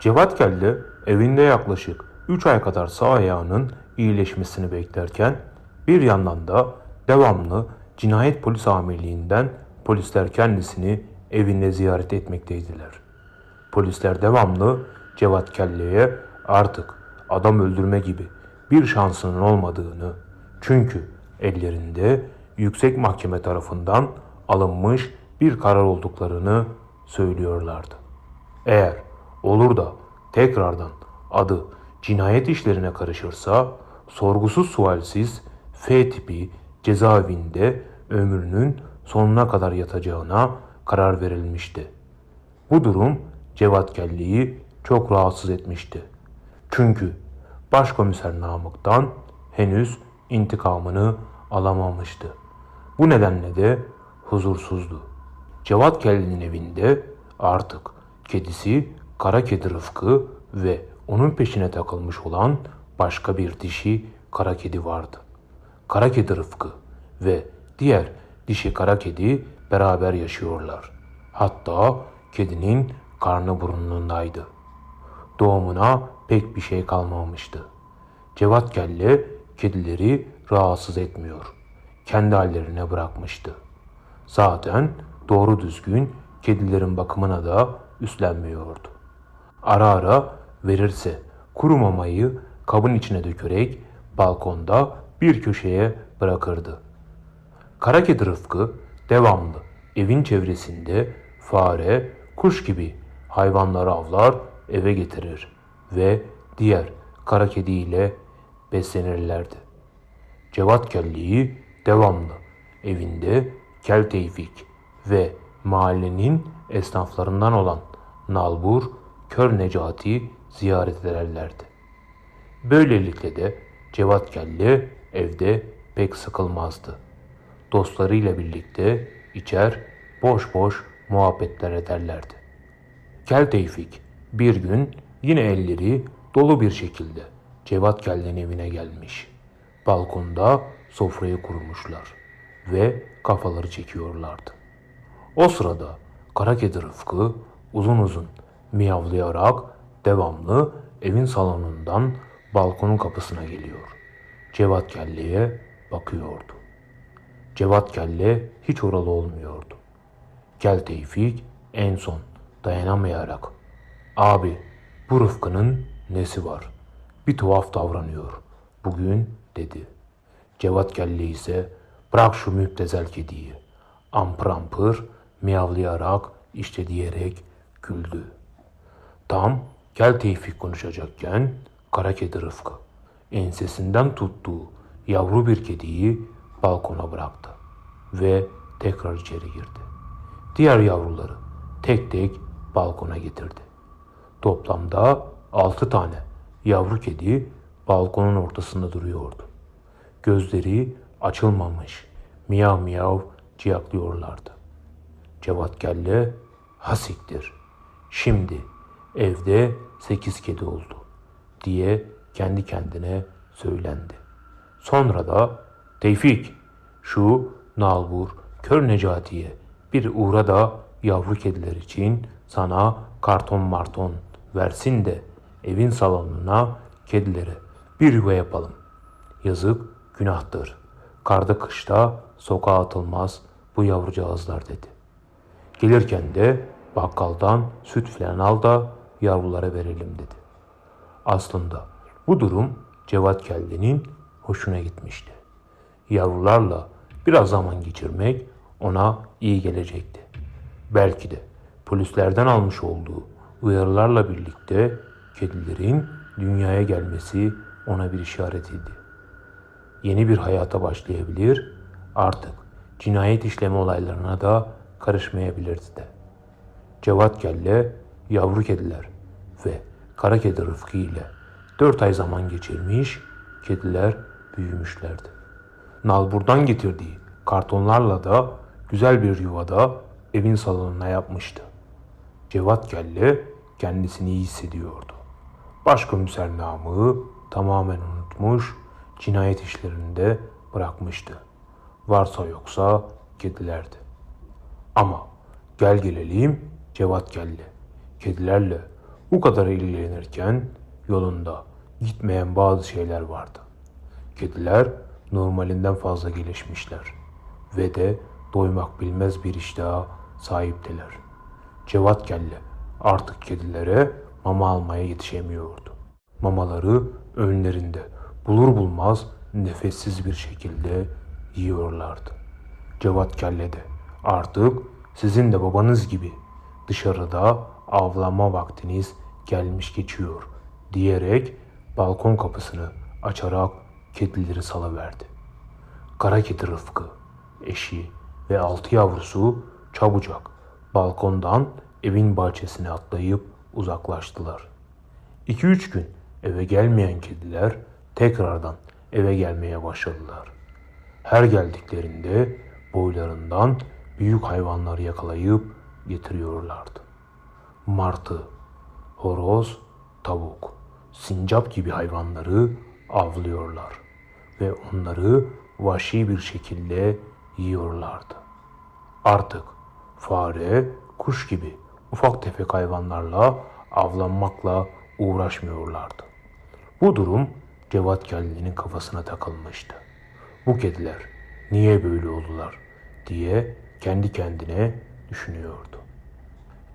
Cevat Kelle evinde yaklaşık 3 ay kadar sağ ayağının iyileşmesini beklerken bir yandan da devamlı cinayet polis amirliğinden polisler kendisini evinde ziyaret etmekteydiler. Polisler devamlı Cevat Kelle'ye artık adam öldürme gibi bir şansının olmadığını çünkü ellerinde yüksek mahkeme tarafından alınmış bir karar olduklarını söylüyorlardı. Eğer olur da tekrardan adı cinayet işlerine karışırsa sorgusuz sualsiz F tipi cezaevinde ömrünün sonuna kadar yatacağına karar verilmişti. Bu durum Cevat Kelli'yi çok rahatsız etmişti. Çünkü Başkomiser Namık'tan henüz intikamını alamamıştı. Bu nedenle de huzursuzdu. Cevat Kelli'nin evinde artık kedisi kara kedi Rıfkı ve onun peşine takılmış olan başka bir dişi kara kedi vardı. Kara kedi Rıfkı ve diğer dişi kara kedi beraber yaşıyorlar. Hatta kedinin karnı burnundaydı. Doğumuna pek bir şey kalmamıştı. Cevat Kelle kedileri rahatsız etmiyor. Kendi hallerine bırakmıştı. Zaten doğru düzgün kedilerin bakımına da üstlenmiyordu. Ara ara verirse kuru mamayı kabın içine dökerek balkonda bir köşeye bırakırdı. Kara kedi Rıfkı devamlı evin çevresinde fare, kuş gibi hayvanları avlar eve getirir ve diğer kara kediyle beslenirlerdi. Cevat Kelli'yi devamlı evinde Kel Tevfik ve mahallenin esnaflarından olan Nalbur, Kör Necati ziyaret ederlerdi. Böylelikle de Cevat Kelli evde pek sıkılmazdı. Dostlarıyla birlikte içer boş boş muhabbetler ederlerdi. Kel Tevfik bir gün yine elleri dolu bir şekilde Cevat Kel'den evine gelmiş. Balkonda sofrayı kurmuşlar ve kafaları çekiyorlardı. O sırada kara kedi Rıfkı uzun uzun miyavlayarak devamlı evin salonundan balkonun kapısına geliyor. Cevat Kelle'ye bakıyordu. Cevat Kelle hiç oralı olmuyordu. Kel Tevfik en son dayanamayarak abi bu Rıfkı'nın nesi var? Bir tuhaf davranıyor. Bugün dedi. Cevat Kelle ise bırak şu müptezel kediyi. Ampır ampır miyavlayarak işte diyerek güldü. Tam Kel Tevfik konuşacakken kara kedi Rıfkı ensesinden tuttuğu yavru bir kediyi balkona bıraktı ve tekrar içeri girdi. Diğer yavruları tek tek balkona getirdi. Toplamda altı tane yavru kedi balkonun ortasında duruyordu. Gözleri açılmamış miyav miyav ciyaklıyorlardı. Cevat Kelle hasiktir. Şimdi evde sekiz kedi oldu diye kendi kendine söylendi. Sonra da Tevfik şu nalbur kör Necati'ye bir uğra da yavru kediler için sana karton marton versin de evin salonuna kedilere bir yuva yapalım. Yazık günahtır. Karda kışta sokağa atılmaz bu yavrucağızlar dedi. Gelirken de bakkaldan süt filan al da yavrulara verelim dedi. Aslında bu durum Cevat Kelli'nin hoşuna gitmişti. Yavrularla biraz zaman geçirmek ona iyi gelecekti. Belki de polislerden almış olduğu uyarılarla birlikte kedilerin dünyaya gelmesi ona bir işaretiydi. Yeni bir hayata başlayabilir, artık cinayet işleme olaylarına da karışmayabilirdi de. Cevat Kelle, yavru kediler kara kedi Rıfkı ile dört ay zaman geçirmiş, kediler büyümüşlerdi. Nalbur'dan getirdiği kartonlarla da güzel bir yuvada evin salonuna yapmıştı. Cevat Kelle kendisini iyi hissediyordu. Başkomiser Namık'ı tamamen unutmuş, cinayet işlerinde bırakmıştı. Varsa yoksa kedilerdi. Ama gel gelelim Cevat Kelle. Kedilerle Bu kadar ilgilenirken yolunda gitmeyen bazı şeyler vardı. Kediler normalinden fazla gelişmişler ve de doymak bilmez bir iştaha sahiptiler. Cevat Kelle artık kedilere mama almaya yetişemiyordu. Mamaları önlerinde bulur bulmaz nefessiz bir şekilde yiyorlardı. Cevat Kelle de artık sizin de babanız gibi dışarıda avlanma vaktiniz gelmiş geçiyor diyerek balkon kapısını açarak kedileri salıverdi. Kara kedi Rıfkı, eşi ve altı yavrusu çabucak balkondan evin bahçesine atlayıp uzaklaştılar. 2-3 gün eve gelmeyen kediler tekrardan eve gelmeye başladılar. Her geldiklerinde boylarından büyük hayvanları yakalayıp getiriyorlardı. Martı, horoz, tavuk, sincap gibi hayvanları avlıyorlar ve onları vahşi bir şekilde yiyorlardı. Artık fare, kuş gibi ufak tefek hayvanlarla avlanmakla uğraşmıyorlardı. Bu durum Cevat Kelli'nin kafasına takılmıştı. Bu kediler niye böyle oldular diye kendi kendine düşünüyordu.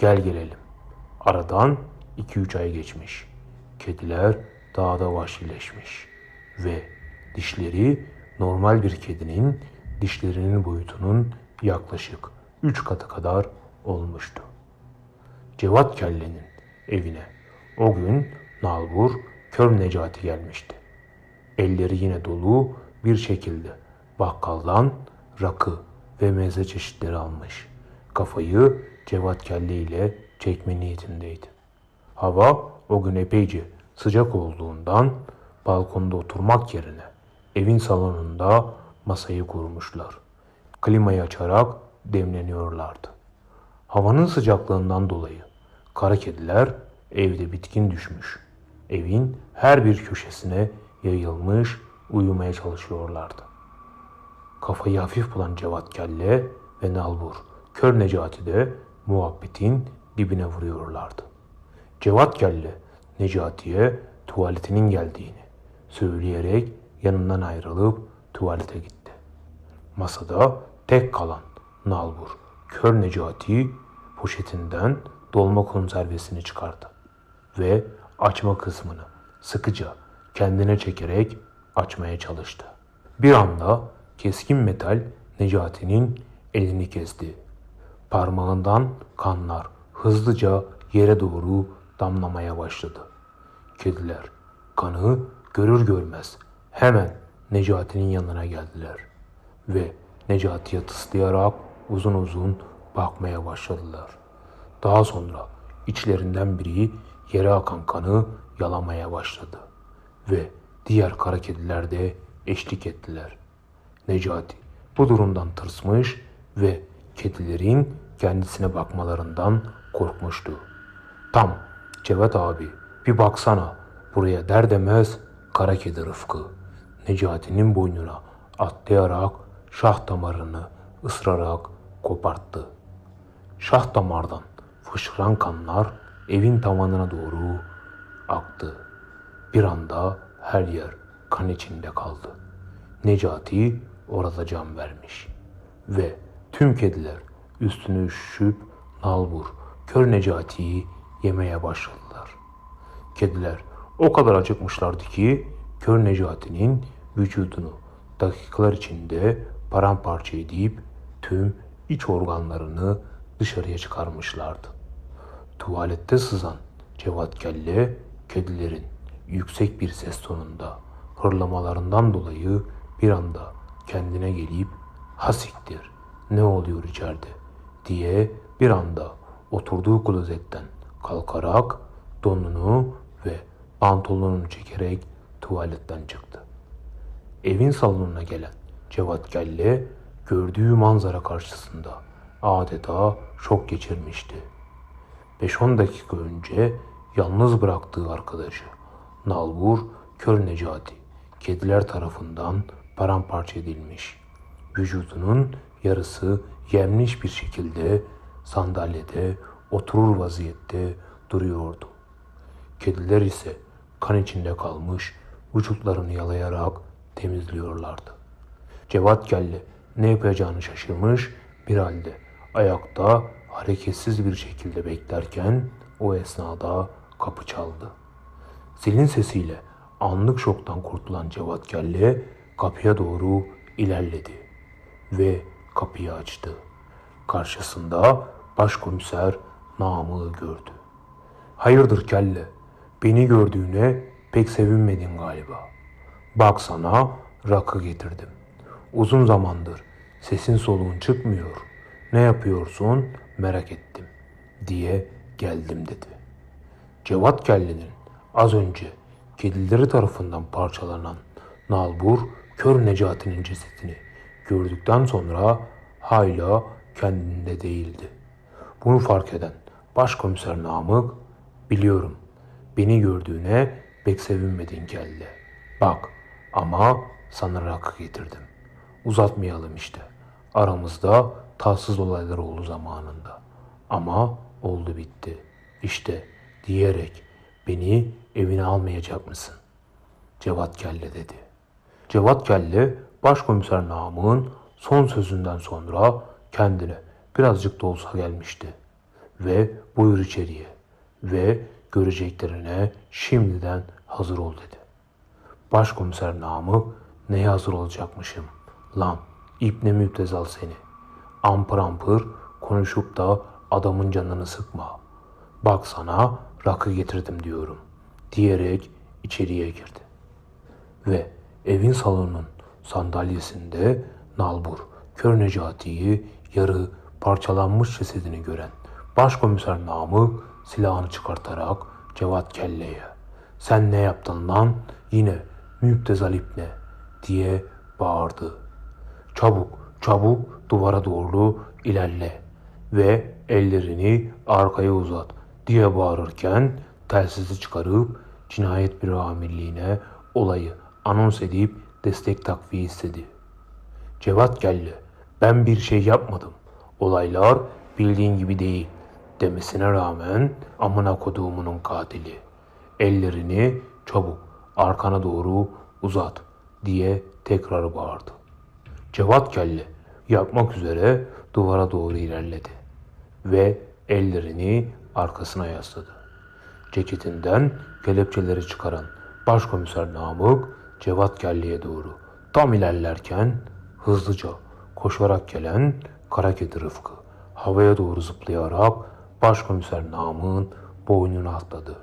Gel gelelim. Aradan 2-3 ay geçmiş. Kediler daha da vahşileşmiş ve dişleri normal bir kedinin dişlerinin boyutunun yaklaşık 3 katı kadar olmuştu. Cevat Kelle'nin evine o gün Nalbur Kör Necati gelmişti. Elleri yine dolu bir şekilde bakkaldan rakı ve meze çeşitleri almış. Kafayı Cevat Kelle ile çekme niyetindeydi. Hava o gün epeyce sıcak olduğundan balkonda oturmak yerine evin salonunda masayı kurmuşlar. Klimayı açarak demleniyorlardı. Havanın sıcaklığından dolayı kara kediler evde bitkin düşmüş. Evin her bir köşesine yayılmış uyumaya çalışıyorlardı. Kafayı hafif bulan Cevat Kelle ve Nalbur Kör Necati de muhabbetin dibine vuruyorlardı. Cevat Kelle Necati'ye tuvaletinin geldiğini söyleyerek yanından ayrılıp tuvalete gitti. Masada tek kalan Nalbur Kör Necati poşetinden dolma konservesini çıkardı ve açma kısmını sıkıca kendine çekerek açmaya çalıştı. Bir anda keskin metal Necati'nin elini kesti. Parmağından kanlar hızlıca yere doğru damlamaya başladı. Kediler kanı görür görmez hemen Necati'nin yanına geldiler ve Necati'ye tıslayarak uzun uzun bakmaya başladılar. Daha sonra içlerinden biri yere akan kanı yalamaya başladı ve diğer kara kediler de eşlik ettiler. Necati bu durumdan tırsmış ve kedilerin kendisine bakmalarından korkmuştu. Tam Cevat abi bir baksana buraya der demez kara kedi Rıfkı Necati'nin boynuna atlayarak şah damarını ısırarak koparttı. Şah damardan fışkıran kanlar evin tavanına doğru aktı. Bir anda her yer kan içinde kaldı. Necati orada can vermiş. Ve tüm kediler üstüne üşüşüp nalbur, kör Necati'yi yemeye başladılar. Kediler o kadar acıkmışlardı ki kör Necati'nin vücudunu dakikalar içinde paramparça edip tüm iç organlarını dışarıya çıkarmışlardı. Tuvalette sızan Cevat Kelle kedilerin yüksek bir ses tonunda hırlamalarından dolayı bir anda kendine gelip hasiktir ne oluyor içeride diye bir anda oturduğu klozetten kalkarak donunu ve pantolonunu çekerek tuvaletten çıktı. Evin salonuna gelen Cevat Kelle gördüğü manzara karşısında adeta şok geçirmişti. 5-10 dakika önce yalnız bıraktığı arkadaşı Nalbur Kör Necati kediler tarafından paramparça edilmiş. Vücudunun yarısı yenmiş bir şekilde sandalyede oturur vaziyette duruyordu. Kediler ise kan içinde kalmış vücutlarını yalayarak temizliyorlardı. Cevat Kelle ne yapacağını şaşırmış bir halde ayakta hareketsiz bir şekilde beklerken o esnada kapı çaldı. Zilin sesiyle anlık şoktan kurtulan Cevat Kelle kapıya doğru ilerledi ve kapıyı açtı. Karşısında başkomiser Namık'ı gördü. Hayırdır kelle? Beni gördüğüne pek sevinmedin galiba. Bak sana rakı getirdim. Uzun zamandır sesin soluğun çıkmıyor. Ne yapıyorsun merak ettim diye geldim dedi. Cevat Kelli'nin az önce kedileri tarafından parçalanan Nalbur Kör Necati'nin cesedini gördükten sonra hala kendinde değildi. Bunu fark eden başkomiser Namık, biliyorum beni gördüğüne pek sevinmedin kelle. Bak ama sana rakı getirdim. Uzatmayalım işte. Aramızda tatsız olaylar oldu zamanında. Ama oldu bitti. İşte diyerek beni evine almayacak mısın? Cevat Kelle dedi. Cevat Kelle başkomiser Namık'ın son sözünden sonra kendine birazcık da olsa gelmişti. Ve buyur içeriye ve göreceklerine şimdiden hazır ol dedi. Başkomiser Namık neye hazır olacakmışım? Lan ipne müptezal seni. Ampır ampır konuşup da adamın canını sıkma. Bak sana rakı getirdim diyorum. Diyerek içeriye girdi. Ve evin salonunun sandalyesinde Nalbur Kör Necati'yi yarı parçalanmış cesedini gören başkomiser Namık silahını çıkartarak Cevat Kelle'ye sen ne yaptın lan yine müptezal ipne diye bağırdı. Çabuk çabuk duvara doğru ilerle ve ellerini arkaya uzat diye bağırırken telsizi çıkarıp cinayet büro amirliğine olayı anons edip destek takviye istedi. Cevat geldi. Ben bir şey yapmadım. Olaylar bildiğin gibi değil demesine rağmen amına koduğumunun katili. Ellerini çabuk arkana doğru uzat diye tekrar bağırdı. Cevat kelle yapmak üzere duvara doğru ilerledi ve ellerini arkasına yasladı. Ceketinden kelepçeleri çıkaran başkomiser Namık Cevat Kelli'ye doğru tam ilerlerken hızlıca koşarak gelen kara kedi Rıfkı havaya doğru zıplayarak başkomiser Namık'ın boynuna atladı.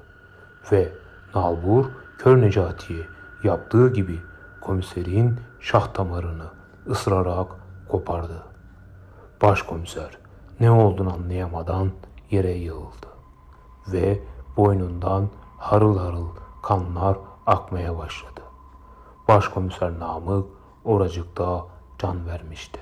Ve Nalbur Kör Necati'ye yaptığı gibi komiserin şah damarını ısırarak kopardı. Başkomiser ne olduğunu anlayamadan yere yığıldı ve boynundan harıl harıl kanlar akmaya başladı. Başkomiser Namık oracıkta can vermişti.